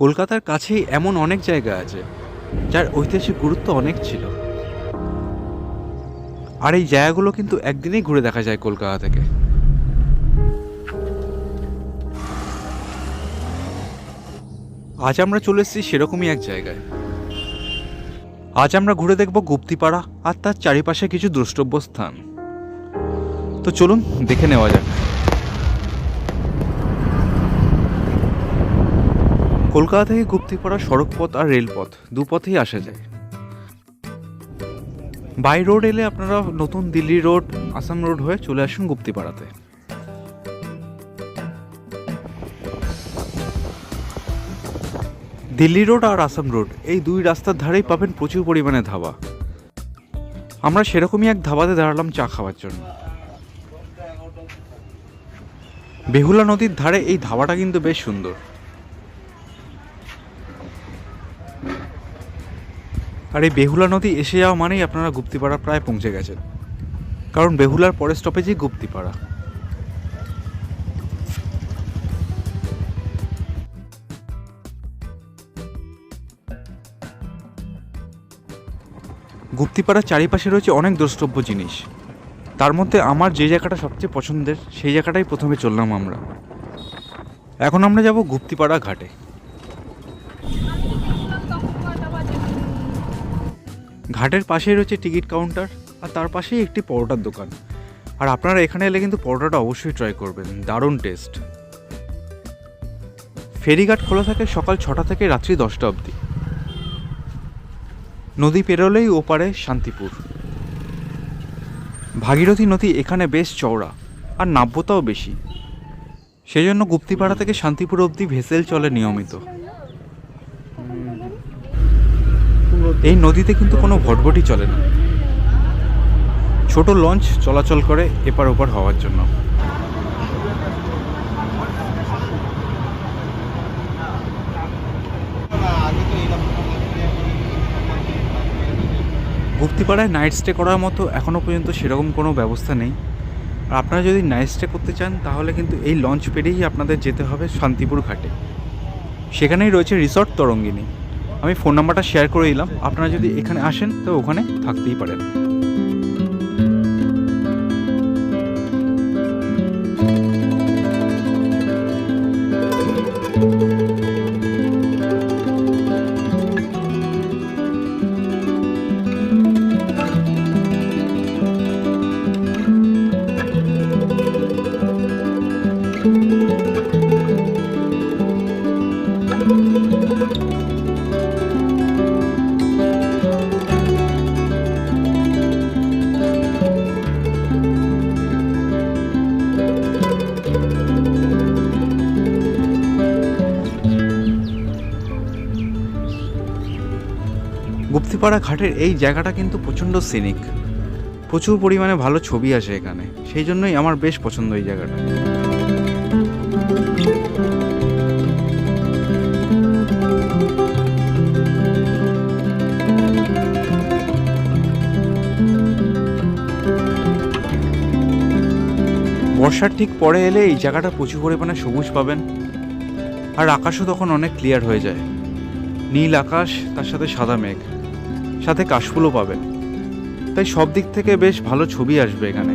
কলকাতার কাছেই এমন অনেক জায়গা আছে, যার ঐতিহাসিক গুরুত্ব অনেক ছিল। আর এই জায়গাগুলো কিন্তু একদিনেই ঘুরে দেখা যায় কলকাতা থেকে। আজ আমরা চলে এসেছি সেরকমই এক জায়গায়। আজ আমরা ঘুরে দেখব গুপ্তিপাড়া আর তার চারিপাশে কিছু দ্রষ্টব্য স্থান তো চলুন দেখে নেওয়া যাক। কলকাতা থেকে গুপ্তিপাড়া সড়কপথ আর রেলপথ দুপথেই আসা যায়। বাই রোড এলে আপনারা নতুন দিল্লি রোড, আসাম রোড হয়ে চলে আসুন গুপ্তিপাড়াতে। দিল্লি রোড আর আসাম রোড, এই দুই রাস্তার ধারেই পাবেন প্রচুর পরিমাণে ধাবা। আমরা সেরকমই এক ধাবাতে দাঁড়ালাম চা খাওয়ার জন্য। বেহুলা নদীর ধারে এই ধাবাটা কিন্তু বেশ সুন্দর। আর এই বেহুলা নদী এসে যাওয়া মানেই আপনারা গুপ্তিপাড়া প্রায় পৌঁছে গেছেন। কারণ বেহুলার পরের স্টপেজই গুপ্তিপাড়া। গুপ্তিপাড়ার চারিপাশে রয়েছে অনেক দ্রষ্টব্য জিনিস। তার মধ্যে আমার যে জায়গাটা সবচেয়ে পছন্দের, সেই জায়গাটাই প্রথমে চললাম আমরা। এখন আমরা যাব গুপ্তিপাড়া ঘাটে। ঘাটের পাশেই রয়েছে টিকিট কাউন্টার, আর তার পাশেই একটি পরোটার দোকান। আর আপনারা এখানে এলে কিন্তু পরোটাটা অবশ্যই ট্রাই করবেন। দারুণ টেস্ট ফেরিঘাট খোলা থাকে সকাল ছটা থেকে রাত্রি দশটা অবধি। নদী পেরোলেই ওপারে শান্তিপুর। ভাগীরথী নদী এখানে বেশ চওড়া, আর নাব্যতাও বেশি। সেই জন্য গুপ্তিপাড়া থেকে শান্তিপুর অবধি ভেসেল চলে নিয়মিত। এই নদীতে কিন্তু কোনো ভটভটি চলে না। ছোট লঞ্চ চলাচল করে এপার ওপার হওয়ার জন্য। গুপ্তিপাড়ায় নাইট স্টে করার মতো এখনও পর্যন্ত সেরকম কোনো ব্যবস্থা নেই। আর আপনারা যদি নাইট স্টে করতে চান, তাহলে কিন্তু এই লঞ্চ পেরিয়েই আপনাদের যেতে হবে শান্তিপুর ঘাটে। সেখানেই রয়েছে রিসর্ট তরঙ্গিনী। আমি ফোন নাম্বারটা শেয়ার করে দিলাম। আপনারা যদি এখানে আসেন তো ওখানে থাকতেই পারেন। গুপ্তিপাড়া ঘাটের এই জায়গাটা কিন্তু প্রচণ্ড সিনিক প্রচুর পরিমাণে ভালো ছবি আসে এখানে, সেই জন্যই আমার বেশ পছন্দ এই জায়গাটা। বর্ষার ঠিক পরে এলে এই জায়গাটা প্রচুর পরিমাণে সবুজ পাবেন। আর আকাশও তখন অনেক ক্লিয়ার হয়ে যায়। নীল আকাশ, তার সাথে সাদা মেঘ। সাথে কাশফুলও পাবেন। তাই সব দিক থেকে বেশ ভালো ছবি আসবে এখানে।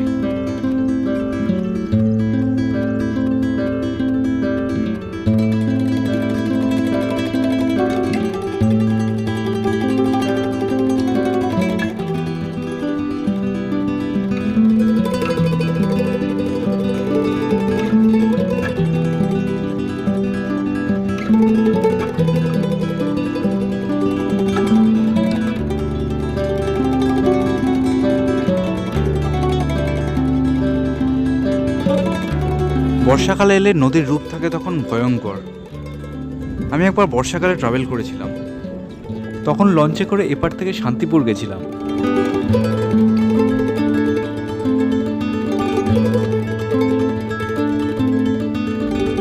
বর্ষাকালে এলে নদীর রূপ থাকে তখন ভয়ঙ্কর। আমি একবার বর্ষাকালে ট্রাভেল করেছিলাম। তখন লঞ্চে করে এপার থেকে শান্তিপুর গেছিলাম।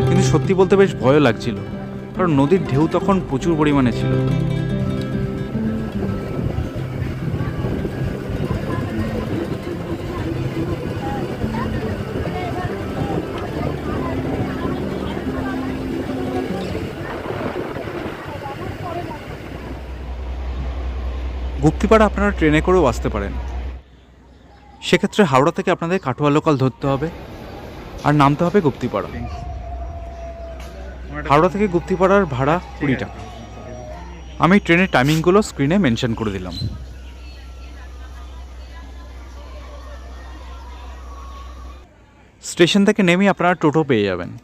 কিন্তু সত্যি বলতে বেশ ভয়ও লাগছিল, কারণ নদীর ঢেউ তখন প্রচুর পরিমাণে ছিল। গুপ্তিপাড়া আপনারা ট্রেনে করেও আসতে পারেন। সেক্ষেত্রে হাওড়া থেকে আপনাদের কাটোয়া লোকাল ধরতে হবে। আর নামতে হবে গুপ্তিপাড়া। হাওড়া থেকে গুপ্তিপাড়ার ভাড়া কুড়ি টাকা। আমি ট্রেনের টাইমিংগুলো স্ক্রিনে মেনশন করে দিলাম। স্টেশন থেকে নেমেই আপনারা টোটো পেয়ে যাবেন।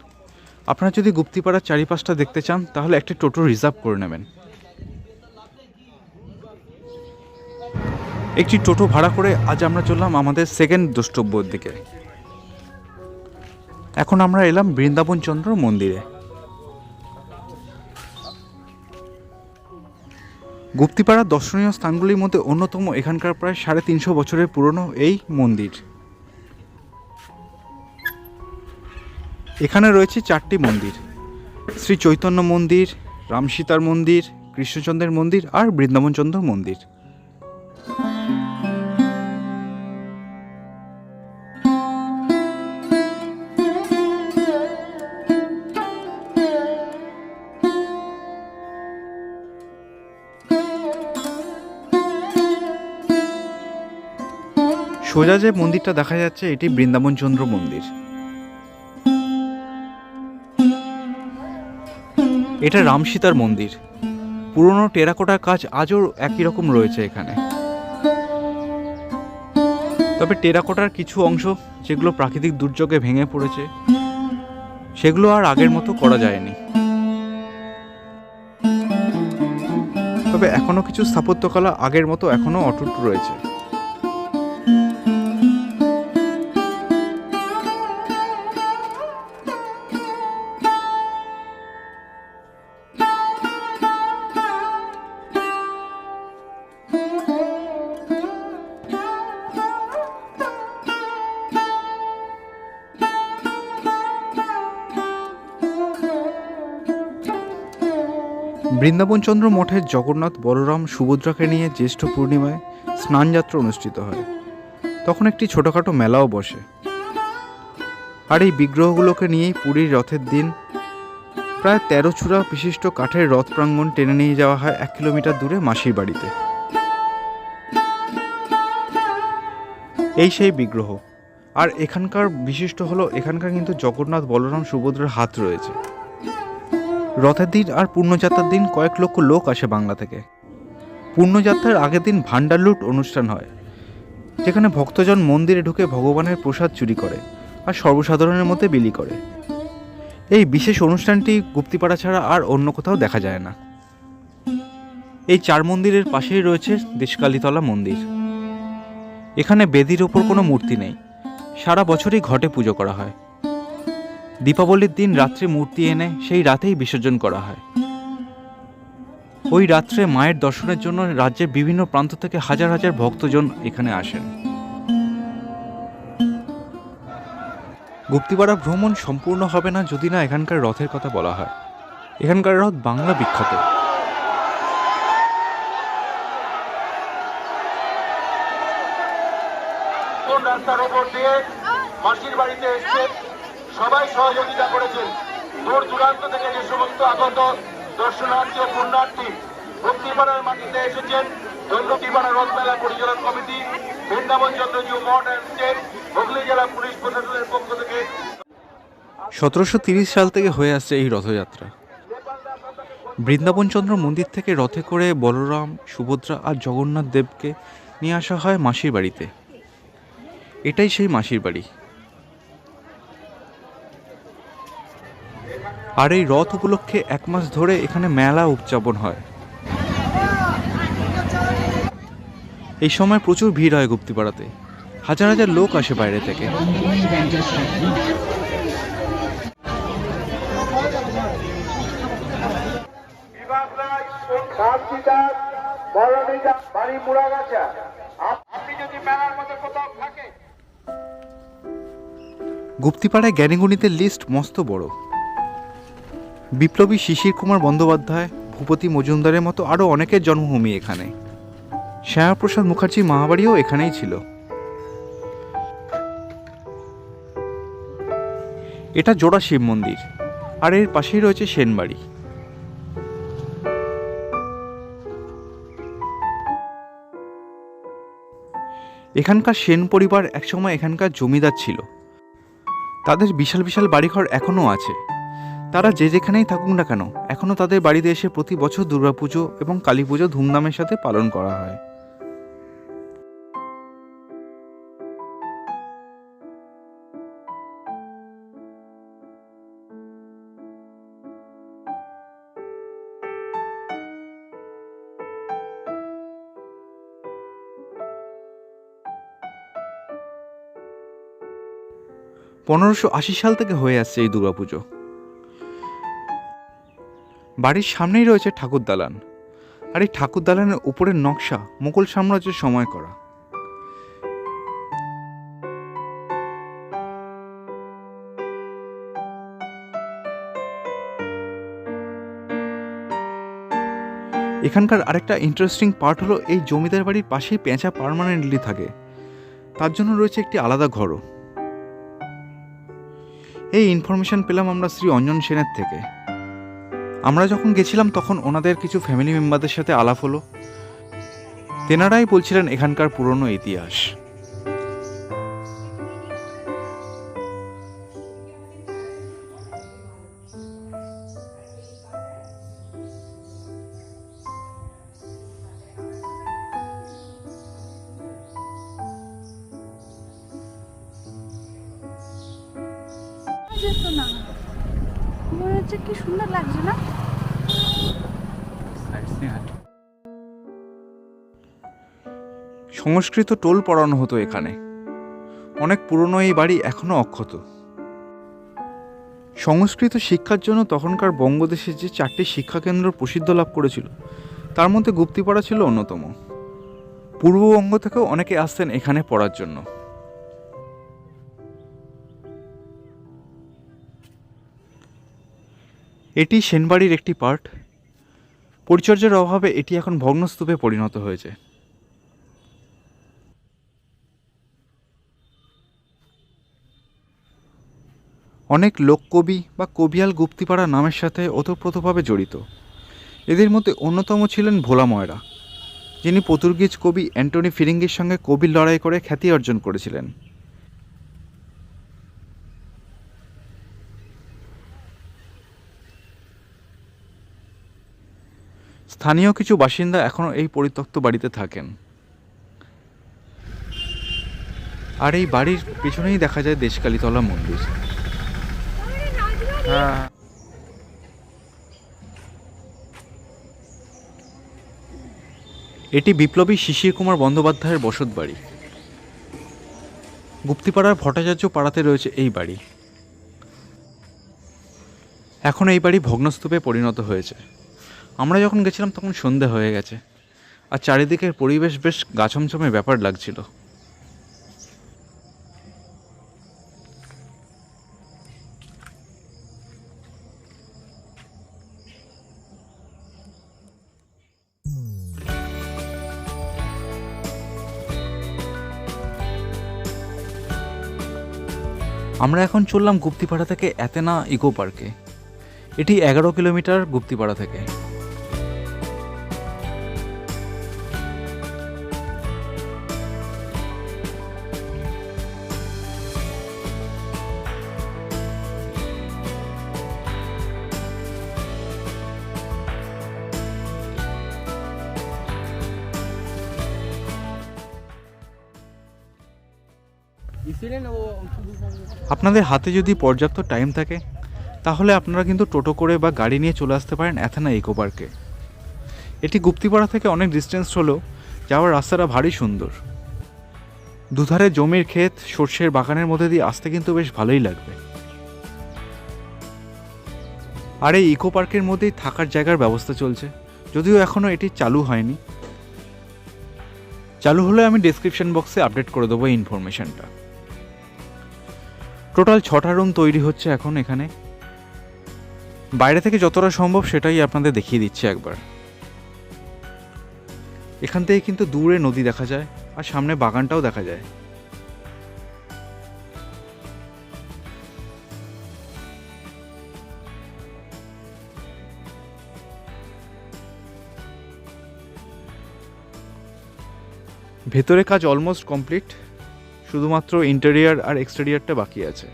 আপনারা যদি গুপ্তিপাড়ার চারিপাশটা দেখতে চান, তাহলে একটি টোটো রিজার্ভ করে নেবেন। একটি টোটো ভাড়া করে আজ আমরা চললাম আমাদের সেকেন্ড দ্রষ্টব্যর দিকে। এখন আমরা এলাম বৃন্দাবন চন্দ্র মন্দিরে। গুপ্তিপাড়ার দর্শনীয় স্থানগুলির মধ্যে অন্যতম এখানকার প্রায় সাড়ে তিনশো বছরের পুরনো এই মন্দির। এখানে রয়েছে চারটি মন্দির। শ্রী চৈতন্য মন্দির রামসীতার মন্দির, কৃষ্ণচন্দ্রের মন্দির আর বৃন্দাবনচন্দ্র মন্দির। সোজা যে মন্দিরটা দেখা যাচ্ছে, এটি বৃন্দাবন চন্দ্র মন্দির। এটা রামসীতার মন্দির। পুরনো টেরাকোটার কাজ আজও একই রকম রয়েছে এখানে। তবে টেরাকোটার কিছু অংশ, যেগুলো প্রাকৃতিক দুর্যোগে ভেঙে পড়েছে, সেগুলো আর আগের মতো করা যায়নি। তবে এখনও কিছু স্থাপত্যকলা আগের মতো এখনও অটুট রয়েছে। বৃন্দাবনচন্দ্র মঠের জগন্নাথ বলরাম সুভদ্রাকে নিয়ে জ্যেষ্ঠ পূর্ণিমায় স্নানযাত্রা অনুষ্ঠিত হয়। তখন একটি ছোটোখাটো মেলাও বসে। আর এই বিগ্রহগুলোকে নিয়েই পুরীর রথের দিন প্রায় তেরো চূড়া বিশিষ্ট কাঠের রথ প্রাঙ্গণ টেনে নিয়ে যাওয়া হয় এক কিলোমিটার দূরে মাসির বাড়িতে। এই সেই বিগ্রহ। আর এখানকার বিশিষ্ট হলো, এখানকার কিন্তু জগন্নাথ বলরাম সুভদ্রার হাত রয়েছে। রথের দিন আর পূর্ণযাত্রার দিন কয়েক লক্ষ লোক আসে বাংলা থেকে। পূর্ণযাত্রার আগের দিন ভান্ডার লুট অনুষ্ঠান হয়, যেখানে ভক্তজন মন্দিরে ঢুকে ভগবানের প্রসাদ চুরি করে আর সর্বসাধারণের মধ্যে বিলি করে। এই বিশেষ অনুষ্ঠানটি গুপ্তিপাড়া ছাড়া আর অন্য কোথাও দেখা যায় না। এই চার মন্দিরের পাশেই রয়েছে দেশকালীতলা মন্দির। এখানে বেদির ওপর কোনো মূর্তি নেই। সারা বছরই ঘটে পুজো করা হয়। দীপাবলির দিন রাত্রে মূর্তি এনে সেই রাতেই বিসর্জন করা হয়। ওই রাত্রে মায়ের দর্শনের জন্য রাজ্যের বিভিন্ন প্রান্ত থেকে হাজার হাজার ভক্তজন এখানে আসেন। গুপ্তিপাড়া ভ্রমণ সম্পূর্ণ হবে না যদি না এখানকার রথের কথা বলা হয়। এখানকার রথ বাংলা বিখ্যাত। মাসির বাড়িতে এসছেন? সবাই সহযোগিতা করেছেন। দূর দূরান্ত থেকে যে সমস্ত আগত দর্শনার্থী ও পুণ্যার্থী ভক্তিপাড়ার মাটিতে এসেছেন। দণ্ডতিপাড়া রথমেলা পরিচালন কমিটি, বৃন্দাবন চন্দ্রজিউ মঠ অ্যান্ড স্টেট হুগলি জেলা পুলিশ প্রশাসনের পক্ষ থেকে। সতেরোশো তিরিশ সাল থেকে হয়ে আসছে এই রথযাত্রা। বৃন্দাবনচন্দ্র মন্দির থেকে রথে করে বলরাম, সুভদ্রা আর জগন্নাথ দেবকে নিয়ে আসা হয় মাসির বাড়িতে। এটাই সেই মাসির বাড়ি। আর এই রথ উপলক্ষে এক মাস ধরে এখানে মেলা উদযাপন হয়। এই সময় প্রচুর ভিড় হয় গুপ্তিপাড়াতে। হাজার হাজার লোক আসে বাইরে থেকে। গুপ্তিপাড়ায় জ্ঞানীগণিতের লিস্ট মস্ত বড়। বিপ্লবী শিশির কুমার বন্দ্যোপাধ্যায়, ভূপতি মজুমদারের মতো আরও অনেকের জন্মভূমি এখানে। শ্যামাপ্রসাদ মুখার্জির মামাবাড়িও এখানেই ছিল। এটা জোড়া শিব মন্দির, আর এর পাশেই রয়েছে সেনবাড়ি। এখানকার সেন পরিবার একসময় এখানকার জমিদার ছিল। তাদের বিশাল বিশাল বাড়িঘর এখনও আছে। তারা যে যেখানেই থাকুক না কেন এখনও তাদের বাড়িতে এসে প্রতি বছর দুর্গাপুজো এবং কালী পুজো ধুমধামের সাথে পালন করা হয়। পনেরোশো আশি সাল থেকে হয়ে আসছে এই দুর্গাপুজো। বাড়ির সামনেই রয়েছে ঠাকুর দালান। আর এই ঠাকুর দালানের উপরের নকশা মুঘল সাম্রাজ্যের সময় করা। এখানকার আরেকটা ইন্টারেস্টিং পার্ট হলো এই জমিদার বাড়ির পাশেই পেঁচা পার্মানেন্টলি থাকে। তার জন্য রয়েছে একটি আলাদা ঘরও। এই ইনফরমেশন পেলাম আমরা শ্রী অঞ্জন সেনের থেকে। আমরা যখন গেছিলাম, তখন ওনাদের কিছু ফ্যামিলি মেম্বারদের সাথে আলাপ হলো। তেনারাই বলছিলেন, এখানকার পুরনো ইতিহাস। সংস্কৃত টোল পড়ানো হতো এখানে। অনেক পুরনো এই বাড়ি এখনও অক্ষত। সংস্কৃত শিক্ষার জন্য তখনকার বঙ্গদেশে যে চারটি শিক্ষাকেন্দ্র প্রসিদ্ধ লাভ করেছিল, তার মধ্যে গুপ্তিপাড়া ছিল অন্যতম। পূর্ববঙ্গ থেকেও অনেকে আসতেন এখানে পড়ার জন্য। এটি সেনবাড়ির একটি পার্ট। পরিচর্যার অভাবে এটি এখন ভগ্নস্তূপে পরিণত হয়েছে। অনেক লোককবি বা কবিয়াল গুপ্তিপাড়া নামের সাথে ওতপ্রোতভাবে জড়িত। এদের মধ্যে অন্যতম ছিলেন ভোলা ময়রা, যিনি পর্তুগিজ কবি অ্যান্টনি ফিরিঙ্গির সঙ্গে কবির লড়াই করে খ্যাতি অর্জন করেছিলেন। স্থানীয় কিছু বাসিন্দা এখনও এই পরিত্যক্ত বাড়িতে থাকেন। আর এই বাড়ির পেছনেই দেখা যায় দেশকালীতলা মন্দির। হ্যাঁ। এটি বিপ্লবী শিশির কুমার বন্দ্যোপাধ্যায়ের বসত বাড়ি। গুপ্তিপাড়ার ভট্টাচার্য পাড়াতে রয়েছে এই বাড়ি। এখন এই বাড়ি ভগ্নস্তূপে পরিণত হয়েছে। আমরা যখন গেছিলাম তখন সন্ধে হয়ে গেছে। আর চারিদিকের পরিবেশ বেশ গাছমছমে ব্যাপার লাগছিল। আমরা এখন চললাম গুপ্তিপাড়া থেকে এতেনা ইকো পার্কে। এটি এগারো কিলোমিটার গুপ্তিপাড়া থেকে। আপনাদের হাতে যদি পর্যাপ্ত টাইম থাকে, তাহলে আপনারা কিন্তু টোটো করে বা গাড়ি নিয়ে চলে আসতে পারেন অ্যাথেনা ইকো পার্কে এটি গুপ্তিপাড়া থেকে অনেক ডিস্টেন্স হলেও যাওয়ার রাস্তাটা ভারী সুন্দর। দুধারে জমির ক্ষেত, সর্ষের বাগানের মধ্যে দিয়ে আসতে কিন্তু বেশ ভালোই লাগবে। আর এই ইকো পার্কের মধ্যেই থাকার জায়গার ব্যবস্থা চলছে, যদিও এখনও এটি চালু হয়নি। চালু হলে আমি ডেসক্রিপশন বক্সে আপডেট করে দেবো এই ইনফরমেশনটা টোটাল ছটা রুম তৈরি হচ্ছে এখন এখানে। বাইরে থেকে যতটা সম্ভব সেটাই আপনাদের দেখিয়ে দিচ্ছি একবার। এখান থেকে কিন্তু দূরে নদী দেখা যায়, আর সামনে বাগানটাও দেখা যায়। ভেতরে কাজ অলমোস্ট কমপ্লিট শুধুমাত্র ইন্টেরিয়ার আর এক্সটেরিয়ারটা বাকি আছে।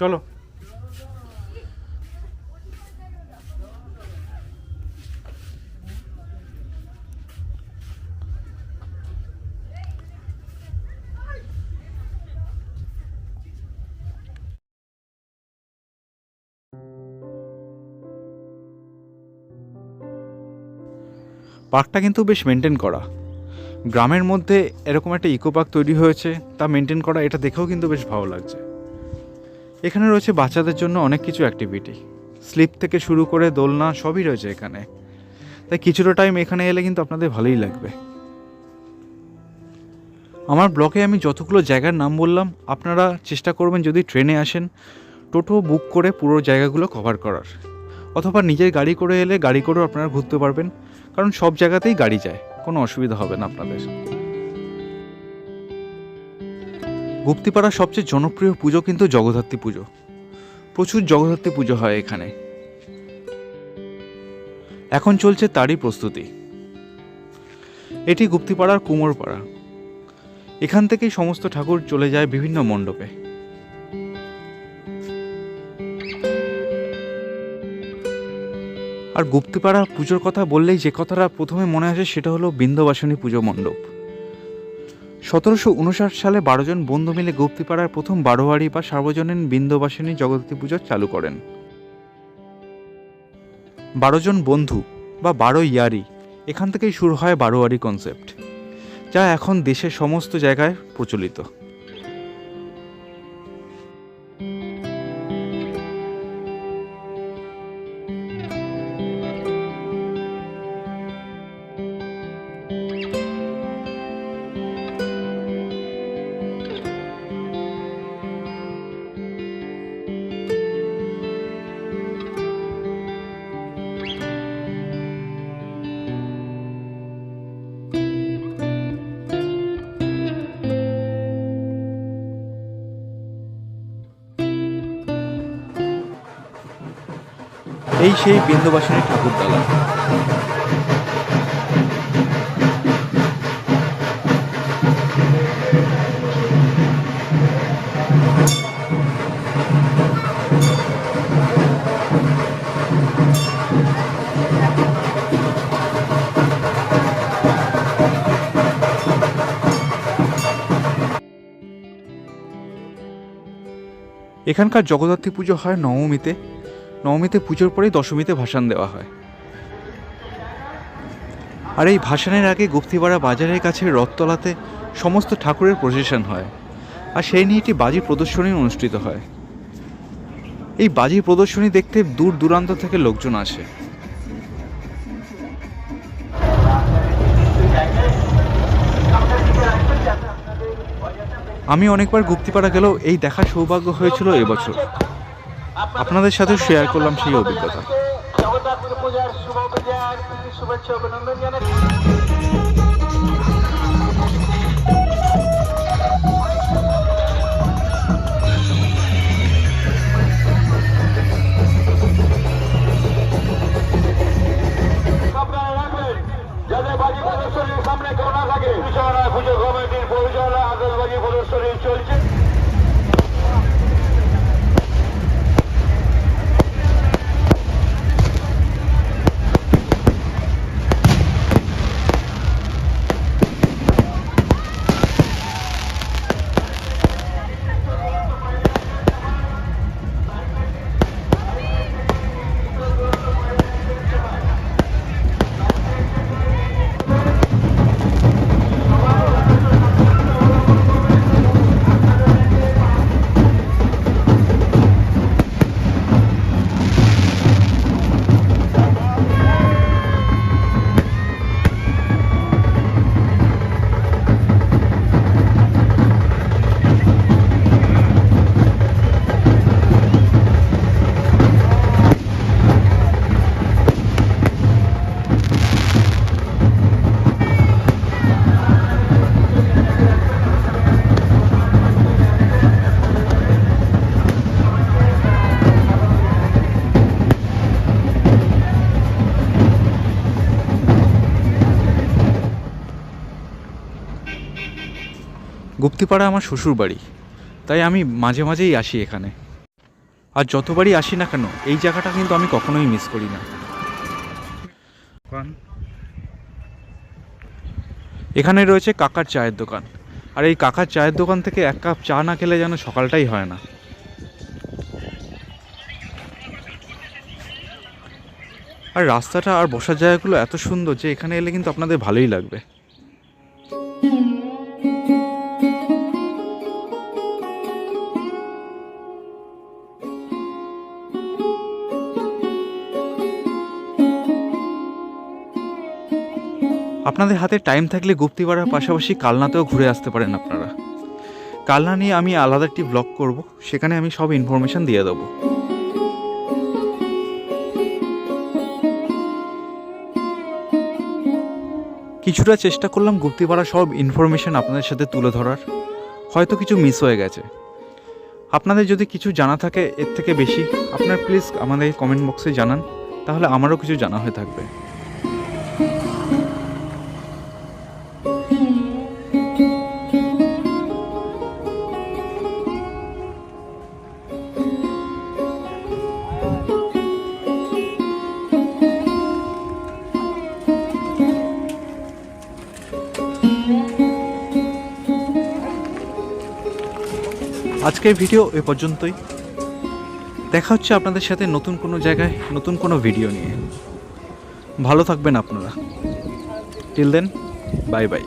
চলো। পার্কটা কিন্তু বেশ মেনটেন করা। গ্রামের মধ্যে এরকম একটা ইকো পার্ক তৈরি হয়েছে, তা মেনটেন করা এটা দেখেও কিন্তু বেশ ভালো লাগছে। এখানে রয়েছে বাচ্চাদের জন্য অনেক কিছু অ্যাক্টিভিটি স্লিপ থেকে শুরু করে দোলনা সবই রয়েছে এখানে। তাই কিছুটা টাইম এখানে এলে কিন্তু আপনাদের ভালোই লাগবে। আমার ব্লকে আমি যতগুলো জায়গার নাম বললাম, আপনারা চেষ্টা করবেন যদি ট্রেনে আসেন, টোটো বুক করে পুরো জায়গাগুলো কভার করার। অথবা নিজের গাড়ি করে এলে গাড়ি করেও আপনারা ঘুরতে পারবেন। কারণ সব জায়গাতেই গাড়ি যায়। কোনো অসুবিধা হবে না আপনাদের। গুপ্তিপাড়ার সবচেয়ে জনপ্রিয় পুজো কিন্তু জগদ্ধাত্রী পুজো। প্রচুর জগদ্ধাত্রী পুজো হয় এখানে। এখন চলছে তারই প্রস্তুতি। এটি গুপ্তিপাড়ার কুমোরপাড়া। এখান থেকেই সমস্ত ঠাকুর চলে যায় বিভিন্ন মণ্ডপে। আর গুপ্তিপাড়া পুজোর কথা বললেই যে কথাটা প্রথমে মনে আসে সেটা হলো বিন্দবাসনী পুজো মণ্ডপ। সতেরোশো উনষাট সালে বারো জন বন্ধু মিলে গুপ্তিপাড়ার প্রথম বারোয়ারি বা সার্বজনীন বিন্দবাসনী জগদ্ধাত্রী পুজো চালু করেন। বারো জন বন্ধু বা বারো ইয়ারি এখান থেকেই শুরু হয় বারোয়ারি কনসেপ্ট যা এখন দেশের সমস্ত জায়গায় প্রচলিত। সেই বিন্দুবাসিনী ঠাকুরতলা এখানকার জগদ্ধাত্রী পুজো হয় নবমীতে। নবমীতে পুজোর পরেই দশমীতে ভাসান দেওয়া হয়। আর এই ভাসানের আগে গুপ্তিপাড়া বাজারের কাছে রথতলাতে সমস্ত ঠাকুরের প্রসেশন হয়। আর সেই নিয়ে একটি বাজি প্রদর্শনী অনুষ্ঠিত হয়। এই বাজি প্রদর্শনী দেখতে দূর দূরান্ত থেকে লোকজন আসে। আমি অনেকবার গুপ্তিপাড়া গেলেও এই দেখার সৌভাগ্য হয়েছিল এবছর। আপনাদের সাথে শেয়ার করলাম সেই অভিজ্ঞতা। শুভেচ্ছা অভিনন্দন সামনে কেউ থাকে পরিচালনা আতসবাজি প্রদর্শনী চলছে। গুপ্তিপাড়া আমার শ্বশুর বাড়ি। তাই আমি মাঝে মাঝেই আসি এখানে। আর যতবারই আসি না কেন এই জায়গাটা কিন্তু আমি কখনোই মিস করি না। এখানে রয়েছে কাকার চায়ের দোকান। আর এই কাকার চায়ের দোকান থেকে এক কাপ চা না খেলে যেন সকালটাই হয় না। আর রাস্তাটা আর বসার জায়গাগুলো এত সুন্দর যে এখানে এলে কিন্তু আপনাদের ভালোই লাগবে। আপনাদের হাতে টাইম থাকলে গুপ্তিপাড়ার পাশাপাশি কালনাতেও ঘুরে আসতে পারেন আপনারা। কালনা নিয়ে আমি আলাদা একটি ব্লগ করব, সেখানে আমি সব ইনফরমেশন দিয়ে দেবো। কিছুটা চেষ্টা করলাম গুপ্তিপাড়া সব ইনফরমেশন আপনাদের সাথে তুলে ধরার। হয়তো কিছু মিস হয়ে গেছে। আপনাদের যদি কিছু জানা থাকে, এর থেকে বেশি, আপনার প্লিজ আমাদের কমেন্ট বক্সে জানান, তাহলে আমারও কিছু জানা হয়ে থাকবে। আজকের ভিডিও এ পর্যন্তই। দেখা হচ্ছে আপনাদের সাথে নতুন কোনো জায়গায়, নতুন কোনো ভিডিও নিয়ে। ভালো থাকবেন আপনারা। Till then bye bye